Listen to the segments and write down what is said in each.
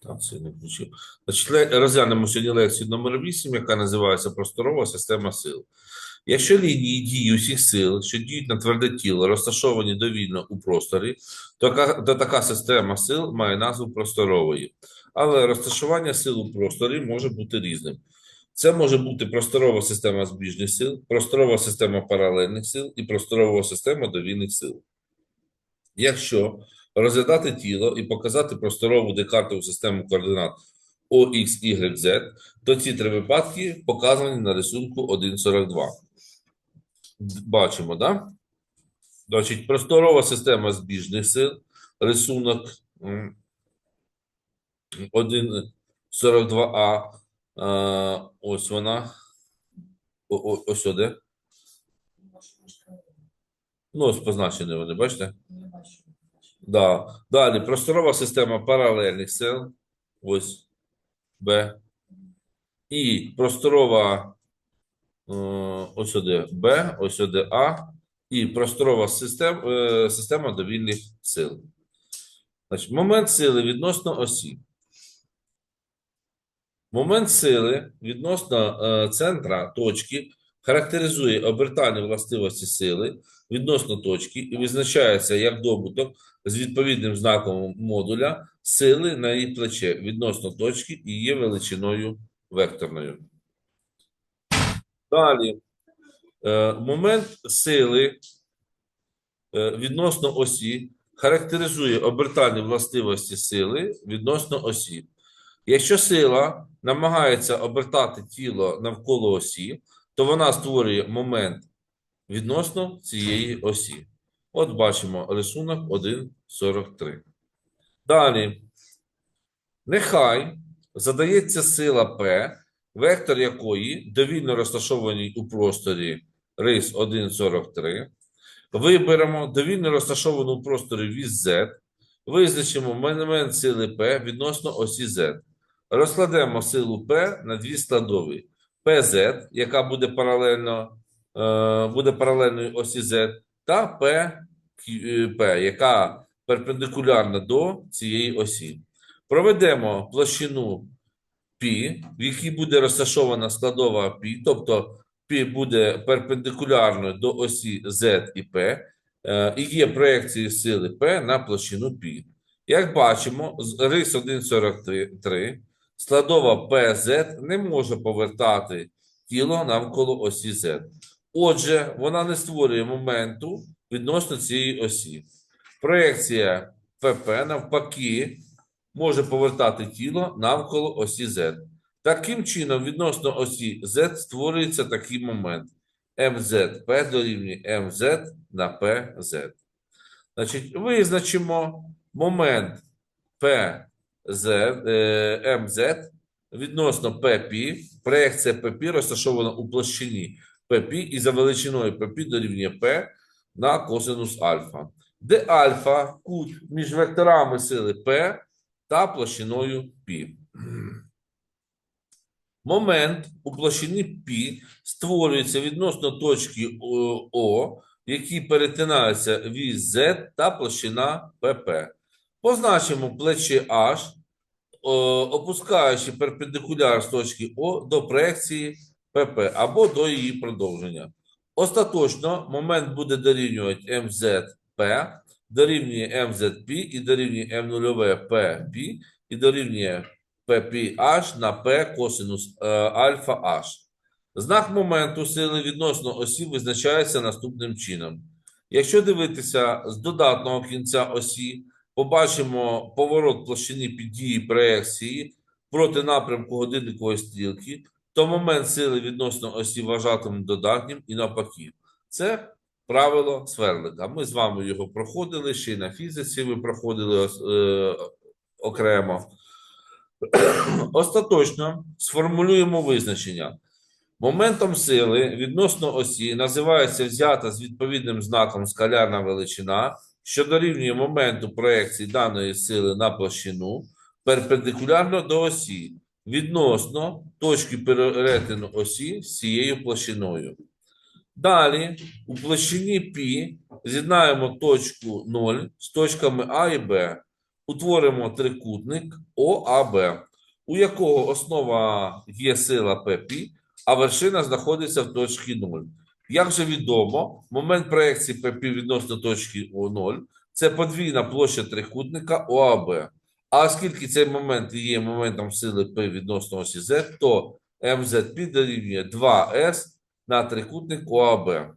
Так, це не включив. Значить, розглянемо сьогодні лекцію номер 8, яка називається Просторова система сил. Якщо лінії дії усіх сил, що діють на тверде тіло, розташовані довільно у просторі, то, то така система сил має назву просторової. Але розташування сил у просторі може бути різним. Це може бути просторова система збіжних сил, просторова система паралельних сил і просторова система довільних сил. Якщо розглядати тіло і показати просторову декартову систему координат ОХ, Y, Z, то ці три випадки показані на рисунку 1.42. Д- Бачимо, да? Значить, просторова система збіжних сил, рисунок 1.42а. Е, Ось вона. Ось сюди. Ну, ось позначені вони, бачите? Да. Далі просторова система паралельних сил. Ось Б. І просторова е, ось сюди Б, ось сюди А. І просторова систем, е, система довільних сил. Значить, момент сили відносно осі. Момент сили відносно е, центра точки характеризує обертальні властивості сили відносно точки і визначається як добуток з відповідним знаком модуля сили на її плече відносно точки і є величиною векторною. Далі. Е, момент сили е, відносно осі характеризує обертальні властивості сили відносно осі. Якщо сила намагається обертати тіло навколо осі, то вона створює момент відносно цієї осі. От бачимо рисунок 1.43. Далі. Нехай задається сила P, вектор якої довільно розташований у просторі рис 1.43. Виберемо довільно розташовану у просторі вісь Z. Визначимо момент сили P відносно осі Z. Розкладемо силу P на дві складові. ПЗ, яка буде паралельно е, буде паралельною осі Z, та ПП, е, яка перпендикулярна до цієї осі. Проведемо площину Пі, в якій буде розташована складова Пі, тобто Пі буде перпендикулярною до осі Z і P, е, і є проекції сили P на площину Пі. Як бачимо, рис 1,43 складова PZ не може повертати тіло навколо осі Z. Отже, вона не створює моменту відносно цієї осі. Проекція ПП навпаки може повертати тіло навколо осі Z. Таким чином, відносно осі Z створюється такий момент. МЗП дорівнює МЗ на PZ. Значить, визначимо момент PZ, е, МЗ відносно ПП. Проекція ПП розташована у площині ПП і за величиною ПП дорівнює П на косинус альфа, де альфа кут між векторами сили П та площиною π. Момент у площині π створюється відносно точки О, якій перетинаються вісь Z та площина ПП. Позначимо плече H, опускаючи перпендикуляр з точки О до проекції ПП або до її продовження. Остаточно момент буде дорівнювати МЗП, дорівнює МЗП і дорівнює М0 ПП і дорівнює PPH на P косинус е, альфа H. Знак моменту сили відносно осі визначається наступним чином. Якщо дивитися з додатного кінця осі, побачимо поворот площини під дії проекції проти напрямку годинникової стрілки, то момент сили відносно осі вважатимемо додатнім і навпаки. Це правило сверлика. Ми з вами його проходили ще й на фізиці. Ви проходили е, окремо. Остаточно сформулюємо визначення. Моментом сили відносно осі називається взята з відповідним знаком скалярна величина, що дорівнює моменту проекції даної сили на площину перпендикулярно до осі відносно точки перетину осі з цією площиною. Далі у площині π з'єднаємо точку 0 з точками А і Б. утворимо трикутник ОАБ, у якого основа є сила ПП, а вершина знаходиться в точці 0. Як вже відомо, момент проекції відносно точки О0 це подвійна площа трикутника ОАБ. А оскільки цей момент є моментом сили P відносно осі Z, то МЗП дорівнює 2С на трикутник ОАБ.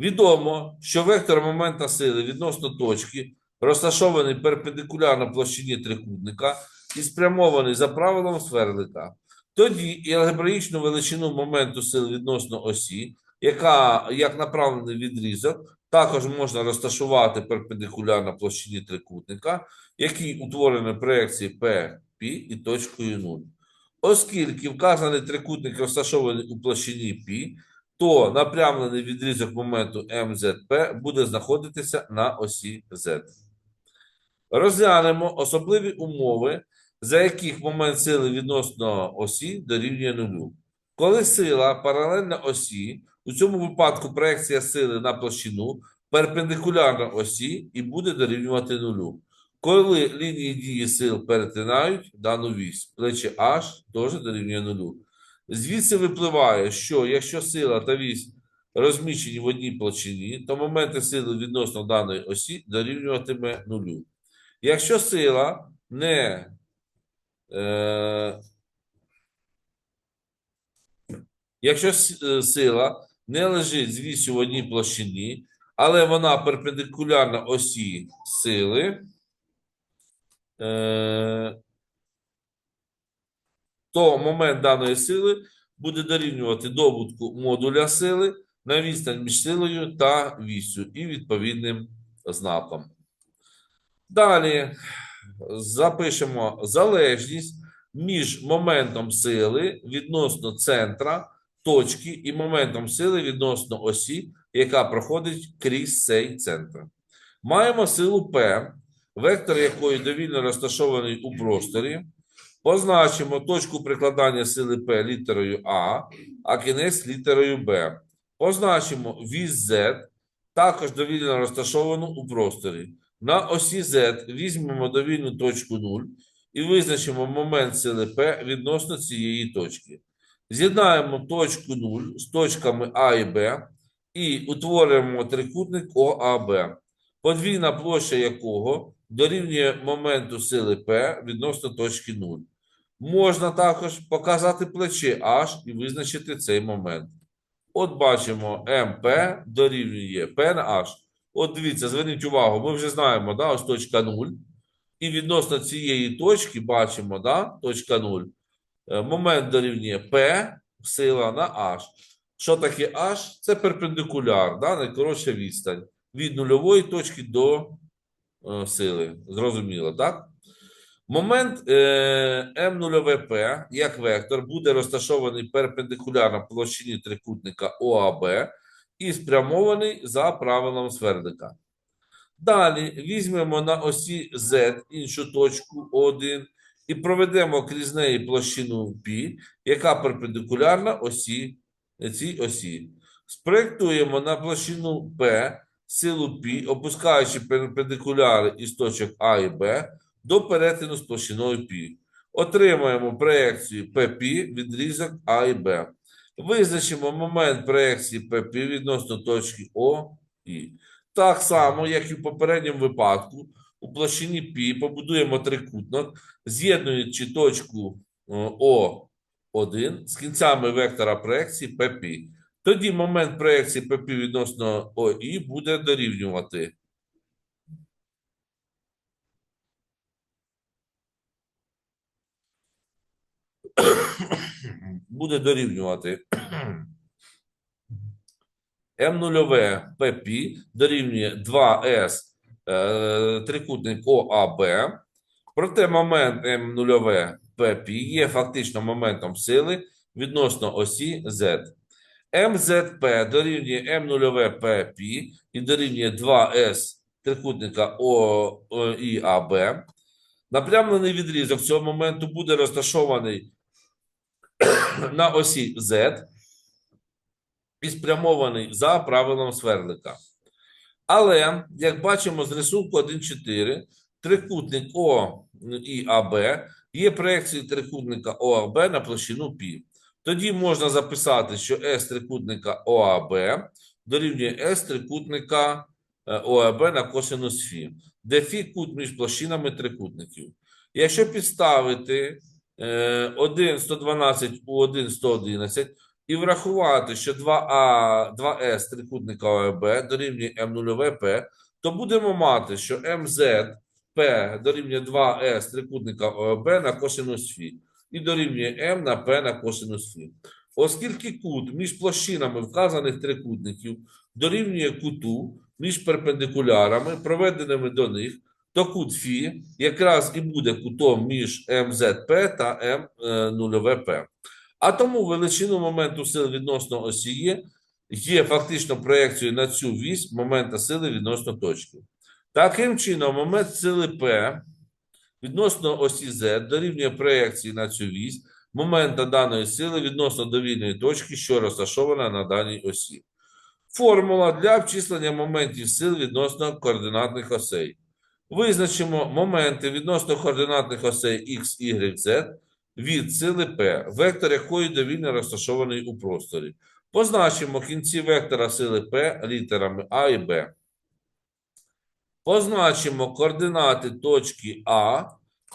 Відомо, що вектор момента сили відносно точки розташований перпендикулярно площині трикутника і спрямований за правилом сверлика. Тоді і алгебраїчну величину моменту сили відносно осі, яка як направлений відрізок, також можна розташувати перпендикулярно площині трикутника, який утворений проекції P, P і точкою 0. Оскільки вказаний трикутник розташований у площині P, то напрямлений відрізок моменту МЗП буде знаходитися на осі Z. Розглянемо особливі умови, за яких момент сили відносно осі дорівнює нулю. Коли сила паралельна осі, у цьому випадку проекція сили на площину перпендикулярна осі і буде дорівнювати нулю. Коли лінії дії сил перетинають дану вісь, плече H теж дорівнює нулю. Звідси випливає, що якщо сила та вісь розміщені в одній площині, то моменти сили відносно даної осі дорівнюватиме нулю. Якщо сила не е, якщо е, сила не лежить з вісю в одній площині, але вона перпендикулярна осі сили, е, то момент даної сили буде дорівнювати добутку модуля сили на відстань між силою та вісю і відповідним знаком. Далі запишемо залежність між моментом сили відносно центра точки і моментом сили відносно осі, яка проходить крізь цей центр. Маємо силу P, вектор якої довільно розташований у просторі. Позначимо точку прикладання сили P літерою А, а кінець літерою Б. Позначимо вісь Z, також довільно розташовану у просторі. На осі Z візьмемо довільну точку 0 і визначимо момент сили P відносно цієї точки. З'єднаємо точку 0 з точками А і Б і утворимо трикутник ОАБ, подвійна площа якого дорівнює моменту сили P відносно точки 0. Можна також показати плече H і визначити цей момент. От бачимо МП дорівнює P на H. От дивіться, зверніть увагу, ми вже знаємо, да, ось точка 0. І відносно цієї точки бачимо, да, точка 0. Е, Момент дорівнює P, сила на H. Що таке H? Це перпендикуляр, да, найкоротша відстань. Від нульової точки до е, сили. Зрозуміло, так? Момент е, М0П як вектор буде розташований перпендикулярно площині трикутника ОАБ і спрямований за правилом свердлика. Далі візьмемо на осі Z іншу точку О1 і проведемо крізь неї площину π, яка перпендикулярна осі, цій осі. Спроєктуємо на площину P силу π, опускаючи перпендикуляри із точок А і Б до перетину з площиною π. Отримаємо проекцію ПП відрізок А і Б. Визначимо момент проекції ПП відносно точки О і. Так само, як і в попередньому випадку, у площині π побудуємо трикутник, з'єднуючи точку О1 з кінцями вектора проекції ПП. Тоді момент проекції ПП відносно ОІ буде дорівнювати. буде дорівнювати М0 ПП дорівнює 2С е, трикутник ОАБ. Проте момент М0 ПП є фактично моментом сили відносно осі Z. МЗП дорівнює М0 ПП і дорівнює 2С трикутника ОІАБ. Напрямлений відрізок цього моменту буде розташований на осі Z і спрямований за правилом сверлика. Але, як бачимо з рисунку 1.4, трикутник О і АБ є проекцією трикутника ОАБ на площину π. Тоді можна записати, що S трикутника ОАБ дорівнює S трикутника е, ОАБ на косинус Ф, де Ф кут між площинами трикутників. Якщо підставити е, 1 112 у 1 111 і врахувати, що 2А, 2С трикутника ОАБ дорівнює М0П, то будемо мати, що МЗ П дорівнює 2С трикутника ОАБ на косинус Ф і дорівнює М на П на косинус Ф. Оскільки кут між площинами вказаних трикутників дорівнює куту між перпендикулярами, проведеними до них, то кут Ф якраз і буде кутом між МЗП та М0П. А тому величину моменту сил відносно осі Є фактично проекцією на цю вісь момента сили відносно точки. Таким чином, момент сили П відносно осі Z дорівнює проекції на цю вісь момента даної сили відносно довільної точки, що розташована на даній осі. Формула для обчислення моментів сил відносно координатних осей. Визначимо моменти відносно координатних осей X, Y, Z від сили P, вектор якої довільно розташований у просторі. Позначимо кінці вектора сили P літерами А і Б. Позначимо координати точки А,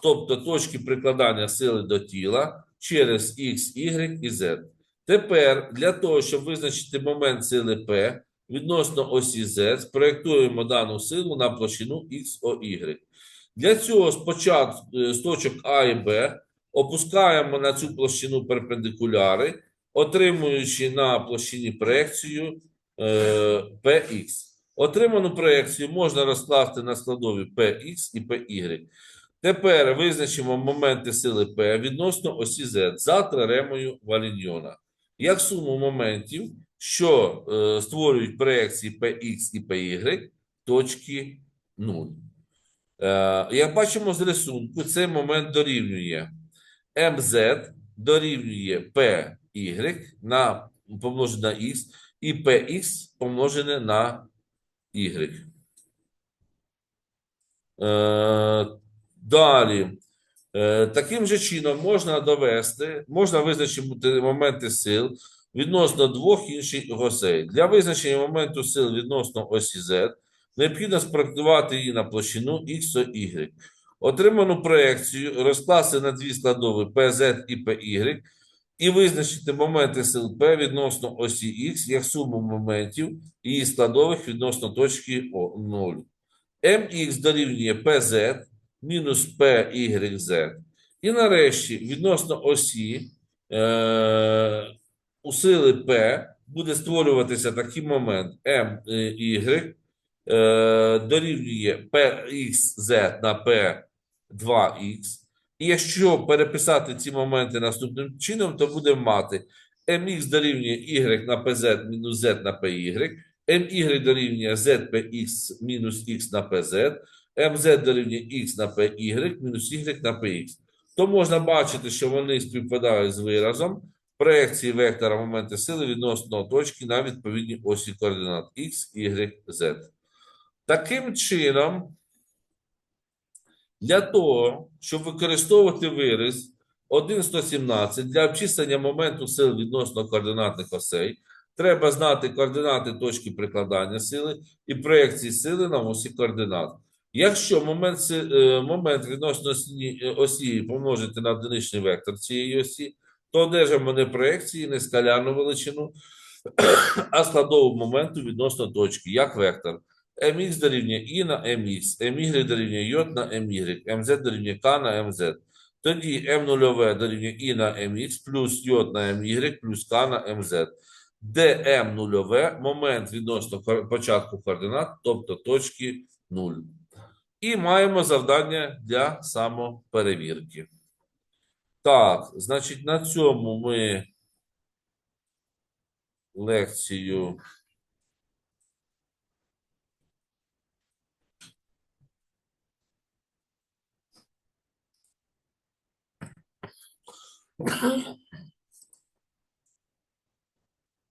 тобто точки прикладання сили до тіла через X, Y і Z. Тепер для того, щоб визначити момент сили P відносно осі Z, спроєктуємо дану силу на площину XOY. Для цього спочатку е, з точок А і Б опускаємо на цю площину перпендикуляри, отримуючи на площині проекцію е, PX. Отриману проекцію можна розкласти на складові PX і PY. Тепер визначимо моменти сили P відносно осі Z за теоремою Валіньйона. Як суму моментів, що е, створюють проекції PX і PY точки 0. Е, як бачимо з рисунку, цей момент дорівнює MZ дорівнює PY на помножене на X і PX помножене на Y. Е, далі. Е, таким же чином можна довести, можна визначити моменти сил відносно двох інших осей. Для визначення моменту сил відносно осі Z необхідно спроектувати її на площину X та Y. Отриману проекцію розкласти на дві складові PZ і PY і визначити моменти сил P відносно осі X як суму моментів її складових відносно точки О- 0. MX дорівнює PZ мінус PYZ. І нарешті відносно осі е, у сили P буде створюватися такий момент MY е, дорівнює PXZ на P2X. І якщо переписати ці моменти наступним чином, то будемо мати mx дорівнює y на pz мінус z на py, my дорівнює zpx мінус x на pz, mz дорівнює x на py мінус y на px. То можна бачити, що вони співпадають з виразом проекції вектора моменти сили відносно точки на відповідній осі координат x, y, z. Таким чином, для того, щоб використовувати вираз 1,117 для обчислення моменту сил відносно координатних осей, треба знати координати точки прикладання сили і проекції сили на осі координат. Якщо момент, е, момент відносно осі, помножити на одиничний вектор цієї осі, то одержимо не проекції, не скалярну величину, а складову моменту відносно точки, як вектор. Mx дорівнює і на mx, my дорівнює j на my, mz дорівнює k на mz. Тоді m0 дорівнює і на mx плюс j на my плюс k на mz, де m0 момент відносно початку координат, тобто точки 0. І маємо завдання для самоперевірки. Так, значить, на цьому ми лекцію 啊